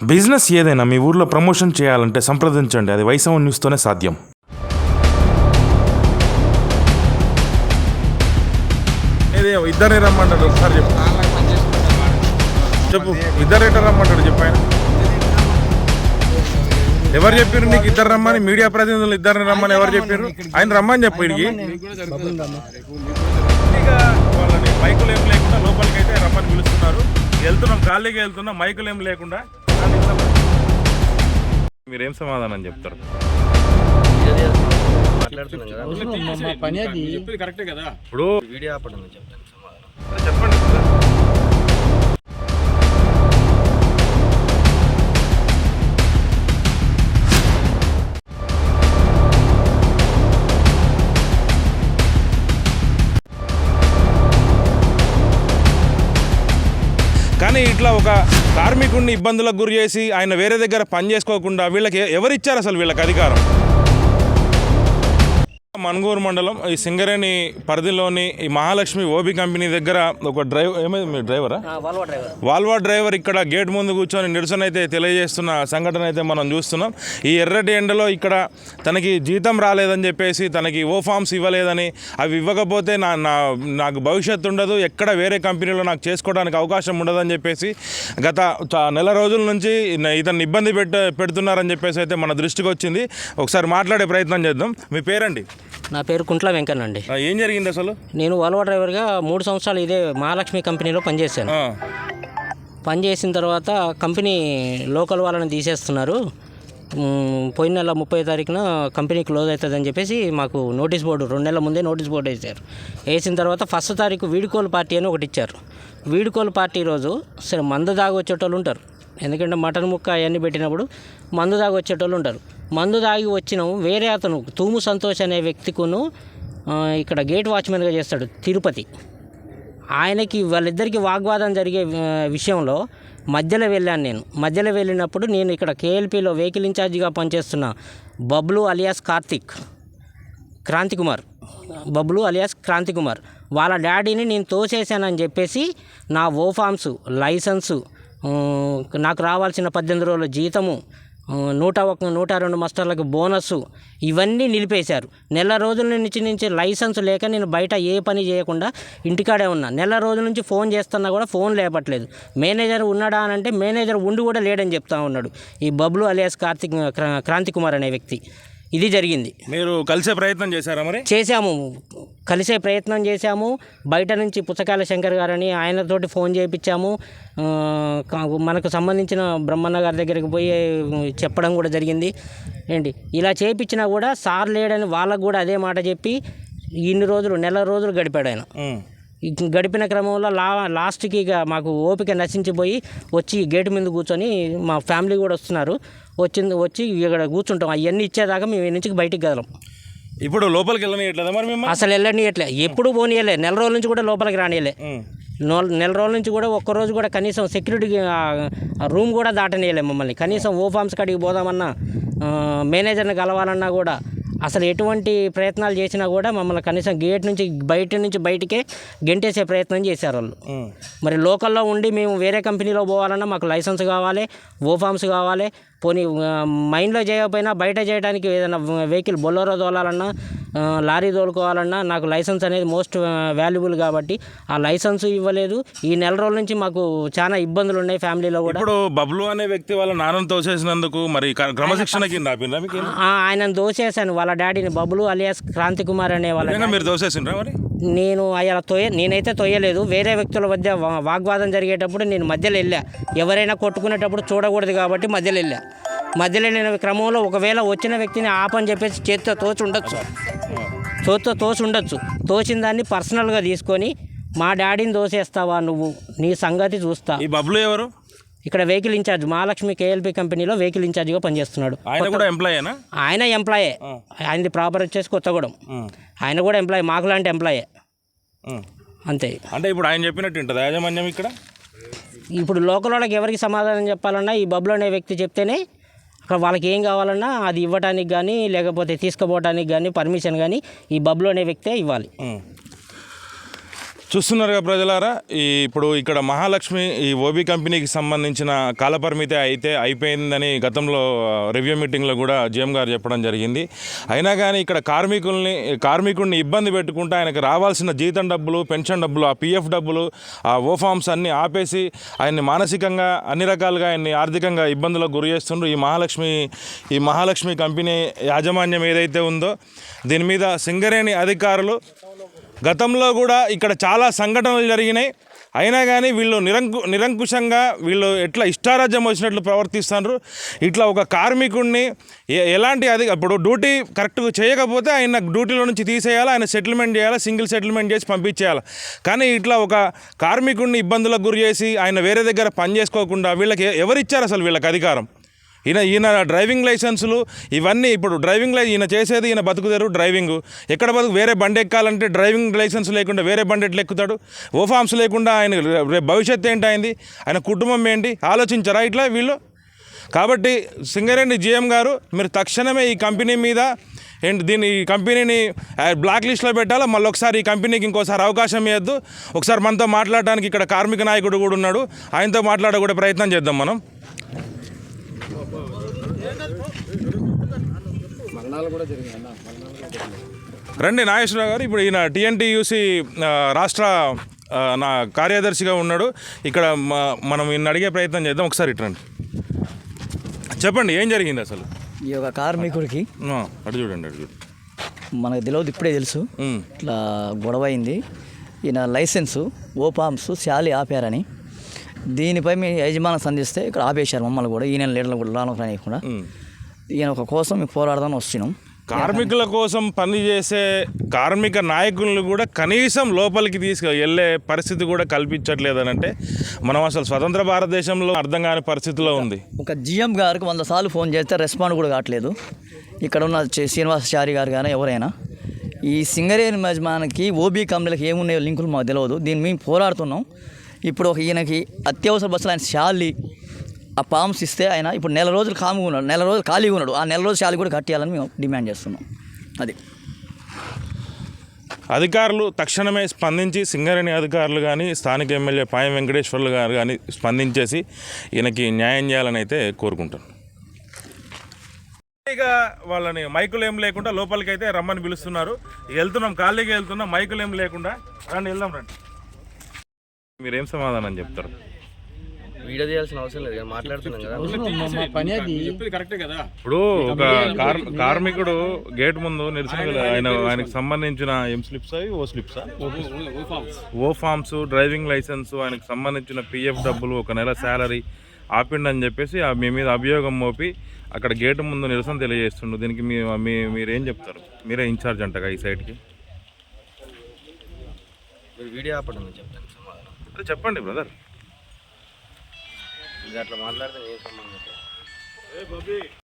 Business ఏదైనా మీ ఊర్లో promotion చేయాలంటే సంప్రదించండి. అది వైసవం న్యూస్తోనే సాధ్యం. ఇద్దరే రమ్మంటాడు ఒకసారి చెప్పు. చెప్పు ఇద్దరు రమ్మంటాడు చెప్పు ఆయన. ఎవరు చెప్పారు నీకు ఇద్దరు రమ్మని? మీడియా ప్రతినిధులు ఇద్దరిని రమ్మని ఎవరు చెప్పారు ఆయన రమ్మని చెప్పు ఇడికి బైకులు మైకులు ఏం లేకుండా లోపలికి అయితే రమ్మని పిలుస్తున్నారు. వెళ్తున్నాం ఖాళీగా వెళ్తున్నాం మైకులు ఏం లేకుండా. మీరేం సమాధానం చెప్తారు? పని అది. ఇప్పుడు వీడియో ఆపడం చెప్తాను. చెప్పండి. కార్మికుడిని ఇబ్బందులకు గురి చేసి ఆయన వేరే దగ్గర పని చేసుకోకుండా వీళ్ళకి ఎవరిచ్చారు అసలు వీళ్ళకి అధికారం? మణగూరు మండలం ఈ సింగరేణి పరిధిలోని ఈ మహాలక్ష్మి ఓబీ కంపెనీ దగ్గర ఒక డ్రైవర్ ఏమైంది? మీ డ్రైవరా? Volvo driver. ఇక్కడ గేట్ ముందు కూర్చొని నిరసన అయితే తెలియజేస్తున్న సంఘటన అయితే మనం చూస్తున్నాం. ఈ ఎర్రటి ఎండలో ఇక్కడ తనకి జీతం రాలేదని చెప్పేసి తనకి ఓ ఫామ్స్ ఇవ్వలేదని అవి ఇవ్వకపోతే నా నా నాకు భవిష్యత్తు ఉండదు ఎక్కడ వేరే కంపెనీలో నాకు చేసుకోవడానికి అవకాశం ఉండదని చెప్పేసి గత నెల రోజుల నుంచి ఇతన్ని ఇబ్బంది పెట్ట పెడుతున్నారని చెప్పేసి అయితే మన దృష్టికి వచ్చింది ఒకసారి మాట్లాడే ప్రయత్నం చేద్దాం. మీ పేరండి? నా పేరు కుంట్ల వెంకన్న అండి. ఏం జరిగింది అసలు? నేను వాల్వో డ్రైవర్గా మూడు సంవత్సరాలు ఇదే మహాలక్ష్మి కంపెనీలో పనిచేశాను. పనిచేసిన తర్వాత కంపెనీ లోకల్ వాళ్ళని తీసేస్తున్నారు. పోయిన నెల ముప్పై తారీఖున కంపెనీ క్లోజ్ అవుతుందని చెప్పేసి మాకు నోటీస్ బోర్డు రెండు నెలల ముందే నోటీస్ బోర్డు వేశారు. వేసిన తర్వాత ఫస్ట్ తారీఖు వీడుకోలు పార్టీ అని ఒకటి ఇచ్చారు. వీడుకోలు పార్టీ రోజు సరే మందు దాగి వచ్చేటోళ్ళు ఉంటారు. ఎందుకంటే మటన్ ముక్క అవన్నీ పెట్టినప్పుడు మందు దాగి వచ్చేటోళ్ళు ఉంటారు. మందు దాగి వచ్చినాము వేరే అతను తూము సంతోష్ అనే వ్యక్తికును ఇక్కడ గేట్ వాచ్మెన్గా చేస్తాడు తిరుపతి. ఆయనకి వాళ్ళిద్దరికి వాగ్వాదం జరిగే విషయంలో మధ్యలో వెళ్ళాను నేను. మధ్యలో వెళ్ళినప్పుడు నేను ఇక్కడ కేఎల్పిలో వెహికల్ ఇన్ఛార్జిగా పనిచేస్తున్న బబ్లు అలియాస్ కార్తిక్ క్రాంతి కుమార్ బబ్లు అలియాస్ క్రాంతి కుమార్ వాళ్ళ డాడీని నేను తోసేసానని చెప్పేసి నా ఓ ఫామ్స్ లైసెన్సు నాకు రావాల్సిన పద్దెనిమిది రోజుల జీతము నూట ఒక నూట రెండు మస్టర్లకు బోనస్ ఇవన్నీ నిలిపేశారు. నెల రోజుల నుంచి నుంచి లైసెన్స్ లేక నేను బయట ఏ పని చేయకుండా ఇంటికాడే ఉన్నా. నెల రోజుల నుంచి ఫోన్ చేస్తున్నా కూడా ఫోన్ లేపట్లేదు. మేనేజర్ ఉన్నాడా అని అంటే మేనేజర్ ఉండి కూడా లేడని చెప్తా ఉన్నాడు. ఈ బబ్లు అలియాస్ కార్తిక్ క్రా- క్రాంతి కుమార్ అనే వ్యక్తి. ఇది జరిగింది. మీరు కలిసే ప్రయత్నం చేశారా మరి? చేశాము. కలిసే ప్రయత్నం చేశాము. బయట నుంచి పుచ్చకాయల శంకర్ గారని ఆయనతోటి ఫోన్ చేయించాము మనకు సంబంధించిన బ్రహ్మన్న గారి దగ్గరికి పోయి చెప్పడం కూడా జరిగింది. ఏంటి? ఇలా చేయించినా కూడా సార్ లేడని వాళ్ళకు కూడా అదే మాట చెప్పి ఇన్ని రోజులు నెల రోజులు గడిపాడు ఆయన. గడిపిన క్రమంలో లా లాస్ట్కి ఇక మాకు ఓపిక నశించిపోయి వచ్చి గేటు మీద కూర్చొని మా ఫ్యామిలీ కూడా వస్తున్నారు. వచ్చింది వచ్చి ఇక్కడ కూర్చుంటాం. అవన్నీ ఇచ్చేదాకా మేము ఈ నుంచి బయటికి కదలం. ఇప్పుడు లోపలికి వెళ్ళనియట్లేదా మరి మిమ్మల్ని? అసలు వెళ్ళనియట్లే. ఎప్పుడు పోనీయలే. నెల రోజుల నుంచి కూడా లోపలికి రానియలే. నెల రోజుల నుంచి కూడా ఒక్క రోజు కూడా కనీసం సెక్యూరిటీ రూమ్ కూడా దాటనీయలే మమ్మల్ని. కనీసం ఓ ఫామ్స్ కాడికి పోదామన్నా మేనేజర్ని కలవాలన్నా కూడా అసలు ఎటువంటి ప్రయత్నాలు చేసినా కూడా మమ్మల్ని కనీసం గేట్ నుంచి బయట నుంచి బయటికే గెంటేసే ప్రయత్నం చేశారు వాళ్ళు. మరి లోకల్లో ఉండి మేము వేరే కంపెనీలో పోవాలన్నా మాకు లైసెన్స్ కావాలి ఓ ఫామ్స్ కావాలి పోనీ మైండ్లో చేయకపోయినా బయట చేయడానికి ఏదైనా వెహికల్ బొలోరో తోలాలన్నా లారీ తోలుకోవాలన్నా నాకు లైసెన్స్ అనేది మోస్ట్ వాల్యుబుల్ కాబట్టి ఆ లైసెన్స్ ఇవ్వలేదు. ఈ నెల రోజుల నుంచి మాకు చాలా ఇబ్బందులు ఉన్నాయి ఫ్యామిలీలో కూడా. ఇప్పుడు బబ్లు అనే వ్యక్తి వాళ్ళ నాన్నను తోసేసినందుకు మరి క్రమశిక్షణ కింద ఆపిండ్రా మీకు ఆ, ఆయనను దోసేశాను వాళ్ళ డాడీని బబులు అలియాస్ క్రాంతి కుమార్ అనే వాళ్ళ మీరు తోసేసిండ్రా మరి? నేను అలా తొయ్య నేనైతే తొయ్యలేదు వేరే వ్యక్తుల మధ్య వాగ్వాదం జరిగేటప్పుడు నేను మధ్యలో వెళ్ళా. ఎవరైనా కొట్టుకునేటప్పుడు చూడకూడదు కాబట్టి మధ్యలో వెళ్ళా. మధ్యలో క్రమంలో ఒకవేళ వచ్చిన వ్యక్తిని ఆపని చెప్పేసి చేతితో తోచి ఉండొచ్చు చేతితో తోసి ఉండొచ్చు. తోచిన దాన్ని పర్సనల్గా తీసుకొని మా డాడీని దోసేస్తావా నువ్వు? నీ సంగతి చూస్తా. ఈ బబ్లు ఎవరు? ఇక్కడ వెహికల్ ఇన్ఛార్జ్ మహాలక్ష్మి కేఎల్పి కంపెనీలో వెహికల్ ఇన్ఛార్జిగా పనిచేస్తున్నాడు. ఆయన కూడా ఎంప్లాయేనా? ఆయన ఎంప్లాయే. ఆయనది ప్రాపర్ వచ్చేసి కొత్తగూడెం. ఆయన కూడా ఎంప్లాయ్ మాకు లాంటి ఎంప్లాయే. అంతే. అంటే ఇప్పుడు ఆయన చెప్పినట్టు ఉంటుంది యాజమాన్యం ఇక్కడ? ఇప్పుడు లోకల్ వాళ్ళకి ఎవరికి సమాధానం చెప్పాలన్నా ఈ బబ్లు అనే వ్యక్తి చెప్తేనే వాళ్ళకి ఏం కావాలన్నా అది ఇవ్వడానికి కానీ లేకపోతే తీసుకుపోవడానికి కానీ పర్మిషన్ కానీ ఈ బబ్లు అనే వ్యక్తే ఇవ్వాలి. చూస్తున్నారుగా ప్రజలారా ఈ ఇప్పుడు ఇక్కడ మహాలక్ష్మి ఈ ఓబీ కంపెనీకి సంబంధించిన కాలపరిమితి అయితే అయిపోయిందని గతంలో రివ్యూ మీటింగ్లో కూడా జీఎం గారు చెప్పడం జరిగింది. అయినా కానీ ఇక్కడ కార్మికుల్ని కార్మికుడిని ఇబ్బంది పెట్టుకుంటూ ఆయనకు రావాల్సిన జీతం డబ్బులు పెన్షన్ డబ్బులు ఆ పిఎఫ్ డబ్బులు ఆ ఓ ఫామ్స్ అన్నీ ఆపేసి ఆయన్ని మానసికంగా అన్ని రకాలుగా ఆయన్ని ఆర్థికంగా ఇబ్బందులకు గురి చేస్తుండ్రు. ఈ మహాలక్ష్మి ఈ మహాలక్ష్మి కంపెనీ యాజమాన్యం ఏదైతే ఉందో దీని మీద సింగరేణి అధికారులు గతంలో కూడా ఇక్కడ చాలా సంఘటనలు జరిగినాయి. అయినా కానీ వీళ్ళు నిరంకు నిరంకుశంగా వీళ్ళు ఎట్లా ఇష్టారాజ్యం వచ్చినట్లు ప్రవర్తిస్తున్నారు ఇట్లా ఒక కార్మికుడిని ఎలాంటి అది ఇప్పుడు డ్యూటీ కరెక్ట్గా చేయకపోతే ఆయన డ్యూటీలో నుంచి తీసేయాలి ఆయన సెటిల్మెంట్ చేయాలి సింగిల్ సెటిల్మెంట్ చేసి పంపించేయాలి. కానీ ఇట్లా ఒక కార్మికుడిని ఇబ్బందులకు గురి చేసి ఆయన వేరే దగ్గర పని చేసుకోకుండా వీళ్ళకి ఎవరిచ్చారు అసలు వీళ్ళకి అధికారం? ఈయన ఈయన డ్రైవింగ్ లైసెన్సులు ఇవన్నీ ఇప్పుడు డ్రైవింగ్ లై ఈయన చేసేది ఈయన బతుకుతారు డ్రైవింగ్. ఎక్కడ బతుకు వేరే బండి ఎక్కాలంటే డ్రైవింగ్ లైసెన్స్ లేకుండా వేరే బండి ఎట్లా ఎక్కుతాడు? ఓ ఫామ్స్ లేకుండా ఆయన రేపు భవిష్యత్తు ఏంటి అయింది ఆయన కుటుంబం ఏంటి? ఆలోచించరా ఇట్లా వీళ్ళు? కాబట్టి సింగరేణి జిఎం గారు మీరు తక్షణమే ఈ కంపెనీ మీద అండ్ దీన్ని ఈ కంపెనీని బ్లాక్ లిస్ట్లో పెట్టాలో? మళ్ళీ ఒకసారి ఈ కంపెనీకి ఇంకోసారి అవకాశం ఇవ్వద్దు ఒకసారి మనతో మాట్లాడడానికి ఇక్కడ కార్మిక నాయకుడు కూడా ఉన్నాడు. ఆయనతో మాట్లాడే కూడా ప్రయత్నం చేద్దాం మనం. రండి నాగేశ్వరరావు గారు. ఇప్పుడు ఈయన టీఎన్టీయూసీ రాష్ట్ర నా కార్యదర్శిగా ఉన్నాడు. ఇక్కడ మనం ఈయన అడిగే ప్రయత్నం చేద్దాం. ఒకసారి ఇట్రండి చెప్పండి ఏం జరిగింది అసలు? ఈ యొక్క కార్మికుడికి ఆ, అటు చూడండి అటు చూడండి. మనకు తెలియదు ఇప్పుడే తెలుసు. ఇట్లా గొడవ అయింది ఈయన లైసెన్సు ఓపామ్స్ శాలి ఆపారని. దీనిపై మీ యజమాని సంధిస్తే ఇక్కడ ఆపేశారు మమ్మల్ని కూడా. ఈయన లీడర్లు కూడా రాను రానియకుండా. ఈయన ఒక కోసం మేము పోరాడదామని వస్తున్నాం. కార్మికుల కోసం పనిచేసే కార్మిక నాయకులను కూడా కనీసం లోపలికి తీసుకు వెళ్ళే పరిస్థితి కూడా కల్పించట్లేదని అంటే మనం అసలు స్వతంత్ర భారతదేశంలో అర్థం కాని పరిస్థితిలో ఉంది. ఒక జిఎం గారికి వంద సార్లు ఫోన్ చేస్తే రెస్పాండ్ కూడా కావట్లేదు. ఇక్కడ ఉన్న శ్రీనివాసాచారి గారు కానీ ఎవరైనా. ఈ సింగరేణి యజమానికి ఓబీ కంపెనీలకు ఏమున్నాయో లింకులు మాకు తెలియదు దీన్ని మేము పోరాడుతున్నాం. ఇప్పుడు ఒక ఈయనకి అత్యవసర బస్సులు ఆయన శాలి ఆ పామ్స్ ఇస్తే ఆయన ఇప్పుడు నెల రోజులు కాముగా ఉన్నాడు. నెల రోజులు ఖాళీగా ఉన్నాడు. ఆ నెల రోజులు శాలి కూడా కట్టేయాలని మేము డిమాండ్ చేస్తున్నాం. అది. అధికారులు తక్షణమే స్పందించి సింగరేణి అధికారులు కానీ స్థానిక ఎమ్మెల్యే పాయం వెంకటేశ్వర్లు గారు కానీ స్పందించేసి ఈయనకి న్యాయం చేయాలని అయితే కోరుకుంటాను ఇక వాళ్ళని మైకులు ఏం లేకుండా లోపలికి అయితే రమ్మని పిలుస్తున్నారు. వెళ్తున్నాం ఖాళీగా వెళ్తున్నాం మైకులు ఏం లేకుండా. రండి వెళ్దాం రండి. మీరేం సమాధానం చెప్తారు? వీడియో అవసరం లేదు కదా మాట్లాడుతున్నాం కదా. ఇప్పుడు ఒక కార్ కార్మికుడు గేట్ ముందు నిరసన ఆయన ఆయనకు సంబంధించిన ఎం స్లిప్స్ అవి? ఓ slips? Oh forms. Driving licence ఆయనకు సంబంధించిన పిఎఫ్ డబ్బులు ఒక నెల శాలరీ ఆపిండని చెప్పేసి ఆ మీ మీద అభియోగం మోపి అక్కడ గేట్ ముందు నిరసన తెలియజేస్తుండు. దీనికి మీ మీ మీరేం చెప్తారు? మీరే ఇన్ఛార్జ్ అంటగా ఈ సైడ్కి మీరు వీడియో ఆపడం చెప్తాను చెప్పండి బ్రదర్. ఇది అట్లా మాట్లాడితే ఏ సంబంధం